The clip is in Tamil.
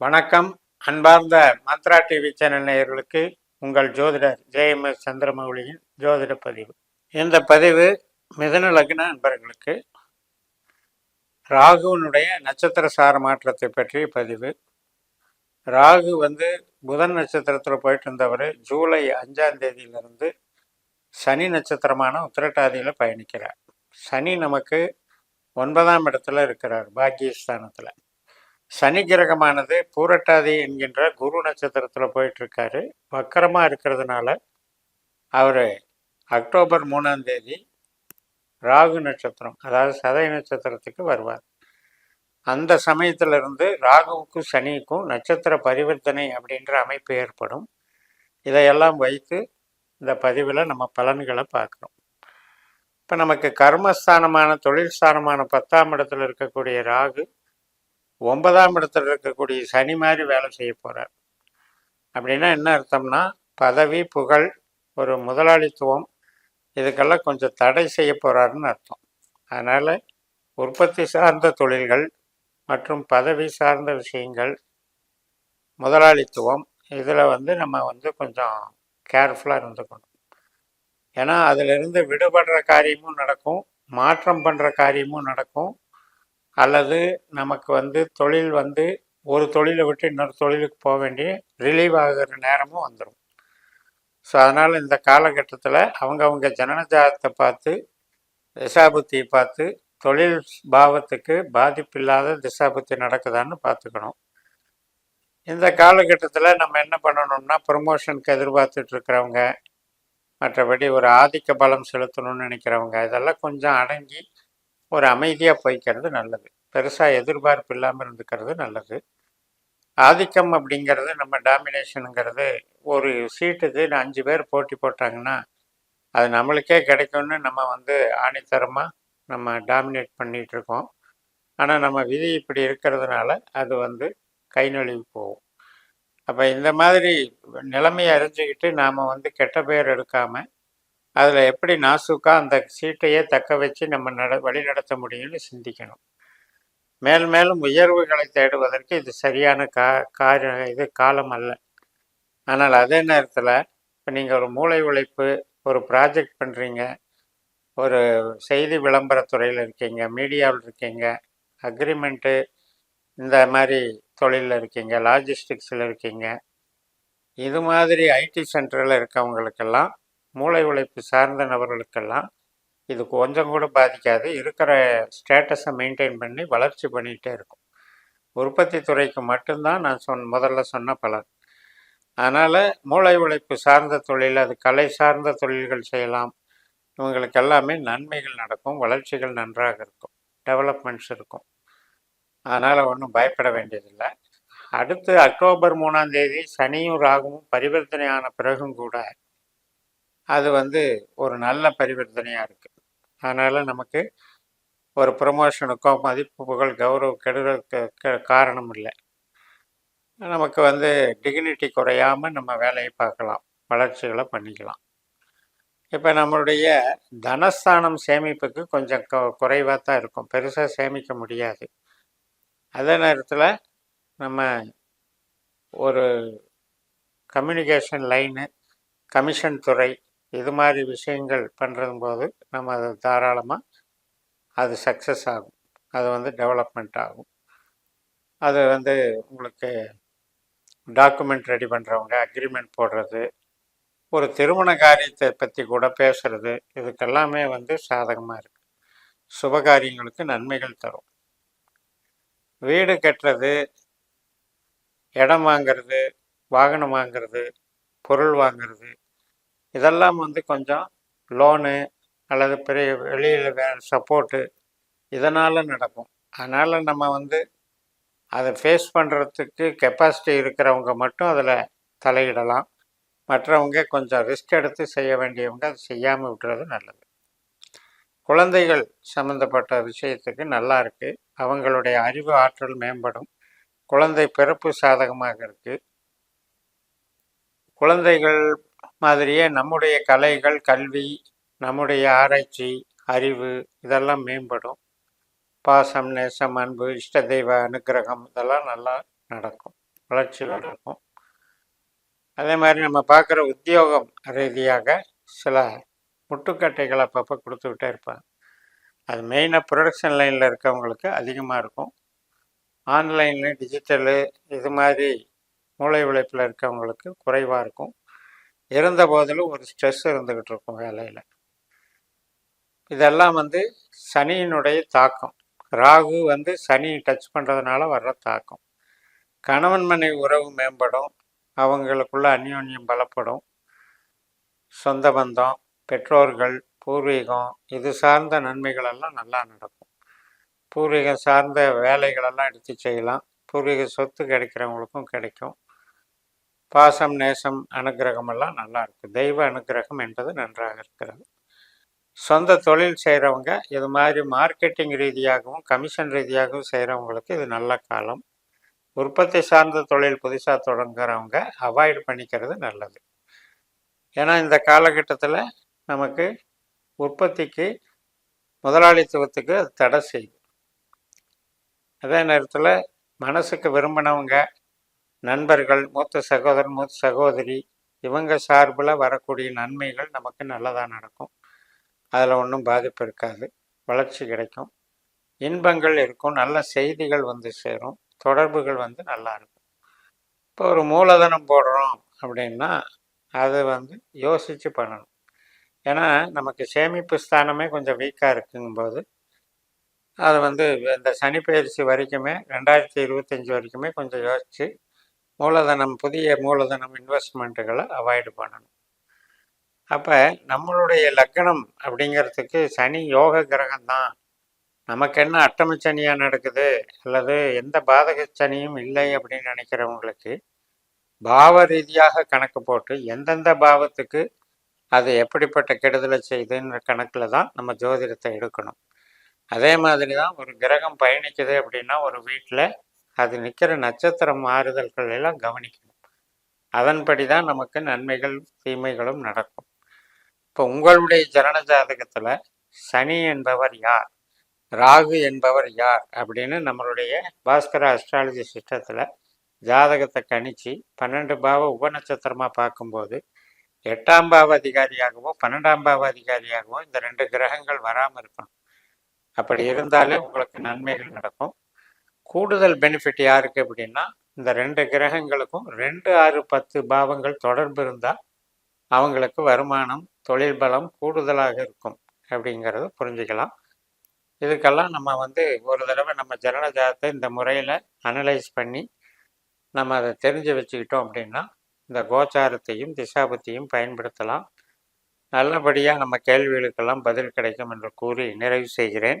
வணக்கம். அன்பார்ந்த மந்த்ரா டிவி சேனல் நேயர்களுக்கு உங்கள் ஜோதிடர் ஜேஎம்எஸ் சந்திரமௌலியின் ஜோதிட பதிவு. இந்த பதிவு மிதன லக்ன அன்பர்களுக்கு ராகுவினுடைய நட்சத்திர சார மாற்றத்தை பற்றிய பதிவு. ராகு வந்து புதன் நட்சத்திரத்தில் போயிட்டு இருந்தவர். ஜூலை அஞ்சாம் தேதியிலிருந்து சனி நட்சத்திரமான உத்திரட்டாதியில் பயணிக்கிறார். சனி நமக்கு ஒன்பதாம் இடத்துல இருக்கிறார் பாக்கியஸ்தானத்தில். சனி கிரகமானது பூரட்டாதி என்கின்ற குரு நட்சத்திரத்தில் போயிட்டுருக்காரு. வக்கரமாக இருக்கிறதுனால அவர் அக்டோபர் மூணாம் தேதி ராகு நட்சத்திரம் அதாவது சதய நட்சத்திரத்துக்கு வருவார். அந்த சமயத்திலிருந்து ராகுவுக்கும் சனிக்கும் நட்சத்திர பரிவர்த்தனை அப்படின்ற அமைப்பு ஏற்படும். இதையெல்லாம் வைத்து இந்த பதிவில் நம்ம பலன்களை பார்க்குறோம். இப்போ நமக்கு கர்மஸ்தானமான தொழில் ஸ்தானமான பத்தாம் இடத்துல இருக்கக்கூடிய ராகு ஒன்பதாம் இடத்துல இருக்கக்கூடிய சனி மாதிரி வேலை செய்ய போகிறார் அப்படின்னா என்ன அர்த்தம்னா பதவி புகழ் ஒரு முதலாளித்துவம் இதுக்கெல்லாம் கொஞ்சம் தடை செய்ய போகிறாருன்னு அர்த்தம். அதனால் உற்பத்தி சார்ந்த தொழில்கள் மற்றும் பதவி சார்ந்த விஷயங்கள் முதலாளித்துவம் இதில் வந்து நம்ம வந்து கொஞ்சம் கேர்ஃபுல்லாக இருந்துக்கணும். ஏன்னா அதிலிருந்து விடுபடுற காரியமும் நடக்கும் மாற்றம் பண்ணுற காரியமும் நடக்கும். அல்லது நமக்கு வந்து தொழில் வந்து ஒரு தொழிலை விட்டு இன்னொரு தொழிலுக்கு போக வேண்டிய ரிலீவ் ஆகிற நேரமும் வந்துடும் ஸோ அதனால் இந்த காலகட்டத்தில் அவங்கவுங்க ஜனனஜாதத்தை பார்த்து திசாபுத்தியை பார்த்து தொழில் பாவத்துக்கு பாதிப்பில்லாத திசாபுத்தி நடக்குதான்னு பார்த்துக்கணும். இந்த காலகட்டத்தில் நம்ம என்ன பண்ணணும்னா ப்ரமோஷனுக்கு எதிர்பார்த்துட்டு இருக்கிறவங்க மற்றபடி ஒரு ஆதிக்க பலம் செலுத்தணும்னு நினைக்கிறவங்க இதெல்லாம் கொஞ்சம் அடங்கி ஒரு அமைதியாக போய்க்கிறது நல்லது. பெருசாக எதிர்பார்ப்பு இல்லாமல் இருந்துக்கிறது நல்லது. ஆதிக்கம் அப்படிங்கிறது நம்ம டாமினேஷனுங்கிறது ஒரு சீட்டுக்கு அஞ்சு பேர் போட்டி போட்டாங்கன்னா அது நம்மளுக்கே கிடைக்கும்னு நம்ம வந்து ஆணித்தரமாக நம்ம டாமினேட் பண்ணிகிட்டு இருக்கோம் ஆனால் நம்ம விதி இப்படி இருக்கிறதுனால அது வந்து கை நழுவி போகும். அப்போ இந்த மாதிரி நிலைமையை அறிஞ்சிக்கிட்டு நாம் வந்து கெட்ட பேர் எடுக்காமல் அதில் எப்படி நாசுக்கா அந்த சீட்டையே தக்க வச்சு நம்ம நட வழி நடத்த முடியும்னு சிந்திக்கணும். மேல் மேலும் உயர்வுகளை தேடுவதற்கு இது சரியான கா கார இது காலம் அல்ல. ஆனால் அதே நேரத்தில் இப்போ நீங்கள் ஒரு மூளை உழைப்பு ஒரு ப்ராஜெக்ட் பண்ணுறீங்க ஒரு செய்தி விளம்பரத்துறையில் இருக்கீங்க மீடியாவில் இருக்கீங்க அக்ரிமெண்ட்டு இந்த மாதிரி தொழிலில் இருக்கீங்க லாஜிஸ்டிக்ஸில் இருக்கீங்க இது மாதிரி ஐடி சென்டரில் இருக்கவங்களுக்கெல்லாம் மூளை உழைப்பு சார்ந்த நபர்களுக்கெல்லாம் இது கொஞ்சம் கூட பாதிக்காது. இருக்கிற ஸ்டேட்டஸை மெயின்டைன் பண்ணி வளர்ச்சி பண்ணிகிட்டே இருக்கும். உற்பத்தி துறைக்கு மட்டும்தான் நான் சொன் முதல்ல சொன்ன பலன். அதனால் மூளை உழைப்பு சார்ந்த தொழில் அது கலை சார்ந்த தொழில்கள் செய்யலாம். இவங்களுக்கு எல்லாமே நன்மைகள் நடக்கும் வளர்ச்சிகள் நன்றாக இருக்கும் டெவலப்மெண்ட்ஸ் இருக்கும். அதனால் ஒன்றும் பயப்பட வேண்டியதில்லை. அடுத்து அக்டோபர் மூணாம் தேதி சனியும் ராகுவும் பரிவர்த்தனை ஆன பிறகும் கூட அது வந்து ஒரு நல்ல பரிவர்த்தனையாக இருக்குது அதனால் நமக்கு ஒரு ப்ரொமோஷனுக்கோ மதிப்பு புகழ் கௌரவ கெடுறதுக்கு காரணம் இல்லை. நமக்கு வந்து டிக்னிட்டி குறையாமல் நம்ம வேலையை பார்க்கலாம். வளர்ச்சிகளை பண்ணிக்கலாம். இப்போ நம்மளுடைய தனஸ்தானம் சேமிப்புக்கு கொஞ்சம் குறைவாக தான் இருக்கும். பெருசாக சேமிக்க முடியாது. அதே நேரத்தில் நம்ம ஒரு கம்யூனிகேஷன் லைனு கமிஷன் துறை இது மாதிரி விஷயங்கள் பண்ணுறதும் போது நம்ம அதை தாராளமாக அது சக்ஸஸ் ஆகும். அது வந்து டெவலப்மெண்ட் ஆகும். அது வந்து உங்களுக்கு டாக்குமெண்ட் ரெடி பண்ணுறவங்க அக்ரிமெண்ட் போடுறது ஒரு திருமண காரியத்தை பற்றி கூட பேசுறது இதுக்கெல்லாமே வந்து சாதகமாக இருக்குது சுபகாரியங்களுக்கு நன்மைகள் தரும். வீடு கட்டுறது இடம் வாங்கிறது வாகனம் வாங்கிறது பொருள் வாங்கிறது இதெல்லாம் வந்து கொஞ்சம் லோனு அல்லது பெரிய வெளியில் வேறு சப்போர்ட்டு இதனால் நடக்கும். அதனால் நம்ம வந்து அதை ஃபேஸ் பண்ணுறதுக்கு கெப்பாசிட்டி இருக்கிறவங்க மட்டும் அதில் தலையிடலாம். மற்றவங்க கொஞ்சம் ரிஸ்க் எடுத்து செய்ய வேண்டியவங்க அதை செய்யாமல் விட்டுறது நல்லது. குழந்தைகள் சம்மந்தப்பட்ட விஷயத்துக்கு நல்லா இருக்குது அவங்களுடைய அறிவு ஆற்றல் மேம்படும். குழந்தை பிறப்பு சாதகமாக இருக்குது குழந்தைகள் மாதிரியே நம்முடைய கலைகள் கல்வி நம்முடைய ஆராய்ச்சி அறிவு இதெல்லாம் மேம்படும். பாசம் நேசம் அன்பு இஷ்ட தெய்வ அனுக்கிரகம் இதெல்லாம் நல்லா நடக்கும். வளர்ச்சி நடக்கும். அதே மாதிரி நம்ம பார்க்குற உத்தியோகம் ரீதியாக சில முட்டுக்கட்டைகள் அப்பப்போ கொடுத்துக்கிட்டே இருப்பாங்க. அது மெயினாக ப்ரொடக்ஷன் லைனில் இருக்கவங்களுக்கு அதிகமாக இருக்கும். ஆன்லைனு டிஜிட்டலு இது மாதிரி மூளை உழைப்பில் இருக்கவங்களுக்கு குறைவாக இருக்கும். இருந்த போதிலும் ஒரு ஸ்ட்ரெஸ் இருந்துக்கிட்டு இருக்கும் வேலையில். இதெல்லாம் வந்து சனியினுடைய தாக்கம். ராகு வந்து சனி டச் பண்ணுறதுனால வர்ற தாக்கம். கணவன் மனைவி உறவு மேம்படும். அவங்களுக்குள்ள அந்யோன்யம் பலப்படும். சொந்த பந்தம் பெற்றோர்கள் பூர்வீகம் இது சார்ந்த நன்மைகள் எல்லாம் நல்லா நடக்கும். பூர்வீகம் சார்ந்த வேலைகளெல்லாம் எடுத்து செய்யலாம். பூர்வீக சொத்து கிடைக்கிறவங்களுக்கும் கிடைக்கும். பாசம் நேசம் அனுகிரகம் எல்லாம் நல்லா இருக்கு. தெய்வ அனுகிரகம் என்பது நன்றாக இருக்கிறது. சொந்த தொழில் செய்கிறவங்க இது மாதிரி மார்க்கெட்டிங் ரீதியாகவும் கமிஷன் ரீதியாகவும் செய்கிறவங்களுக்கு இது நல்ல காலம். உற்பத்தி சார்ந்த தொழில் புதுசாக தொடங்குறவங்க அவாய்ட் பண்ணிக்கிறது நல்லது. ஏன்னா இந்த காலகட்டத்தில் நமக்கு உற்பத்திக்கு முதலாளித்துவத்துக்கு அது தடை செய்யும். அதே நேரத்தில் மனசுக்கு விரும்பினவங்க நண்பர்கள் மூத்த சகோதரன் மூத்த சகோதரி இவங்க சார்பில் வரக்கூடிய நன்மைகள் நமக்கு நல்லதாக நடக்கும். அதில் ஒன்றும் பாதிப்பு இருக்காது. வளர்ச்சி கிடைக்கும். இன்பங்கள் இருக்கும். நல்ல செய்திகள் வந்து சேரும். தொடர்புகள் வந்து நல்லா இருக்கும். இப்போ ஒரு மூலதனம் போடுறோம் அப்படின்னா அது வந்து யோசித்து பண்ணணும். ஏன்னா நமக்கு சேமிப்பு ஸ்தானமே கொஞ்சம் வீக்காக இருக்குங்கும்போது அது வந்து இந்த சனி பயிற்சி வரைக்குமே ரெண்டாயிரத்தி இருபத்தஞ்சி வரைக்குமே கொஞ்சம் யோசித்து மூலதனம் புதிய மூலதனம் இன்வெஸ்ட்மெண்ட்டுகளை அவாய்டு பண்ணணும். அப்போ நம்மளுடைய லக்கணம் அப்படிங்கிறதுக்கு சனி யோக கிரகம் தான் நமக்கு என்ன அட்டம சனியாக நடக்குது? அல்லது எந்த பாதக சனியும் இல்லை அப்படின்னு நினைக்கிறவங்களுக்கு பாவ ரீதியாக கணக்கு போட்டு எந்தெந்த பாவத்துக்கு அது எப்படிப்பட்ட கெடுதலை செய்யுதுன்ற கணக்கில் தான் நம்ம ஜோதிடத்தை எடுக்கணும். அதே மாதிரி தான் ஒரு கிரகம் பயணிக்குது அப்படின்னா ஒரு வீட்டில் அது நிற்கிற நட்சத்திர மாறுதல்கள் எல்லாம் கவனிக்கணும். அதன்படி தான் நமக்கு நன்மைகள் தீமைகளும் நடக்கும். இப்போ உங்களுடைய ஜனன ஜாதகத்தில் சனி என்பவர் யார்? ராகு என்பவர் யார்? அப்படின்னு நம்மளுடைய பாஸ்கர அஸ்ட்ராலஜி சிஸ்டத்தில் ஜாதகத்தை கணிச்சு பன்னெண்டு பாவ உபநட்சத்திரமாக பார்க்கும்போது எட்டாம் பாவ அதிகாரியாகவோ பன்னெண்டாம் பாவ அதிகாரியாகவோ இந்த ரெண்டு கிரகங்கள் வராமல் இருக்கணும். அப்படி இருந்தாலே உங்களுக்கு நன்மைகள் நடக்கும். கூடுதல் பெனிஃபிட் யாருக்கு அப்படின்னா இந்த ரெண்டு கிரகங்களுக்கும் ரெண்டு ஆறு பத்து பாவங்கள் தொடர்பு இருந்தால் அவங்களுக்கு வருமானம் தொழில் பலம் கூடுதலாக இருக்கும் அப்படிங்கிறத புரிஞ்சுக்கலாம். இதுக்கெல்லாம் நம்ம வந்து ஒரு தடவை நம்ம ஜனன ஜாதத்தை இந்த முறையில் அனலைஸ் பண்ணி நம்ம அதை தெரிஞ்சு வச்சுக்கிட்டோம் அப்படின்னா இந்த கோச்சாரத்தையும் திசாபத்தையும் பயன்படுத்தலாம். நல்லபடியாக நம்ம கேள்விகளுக்கெல்லாம் பதில் கிடைக்கும் என்று கூறி நிறைவு செய்கிறேன்.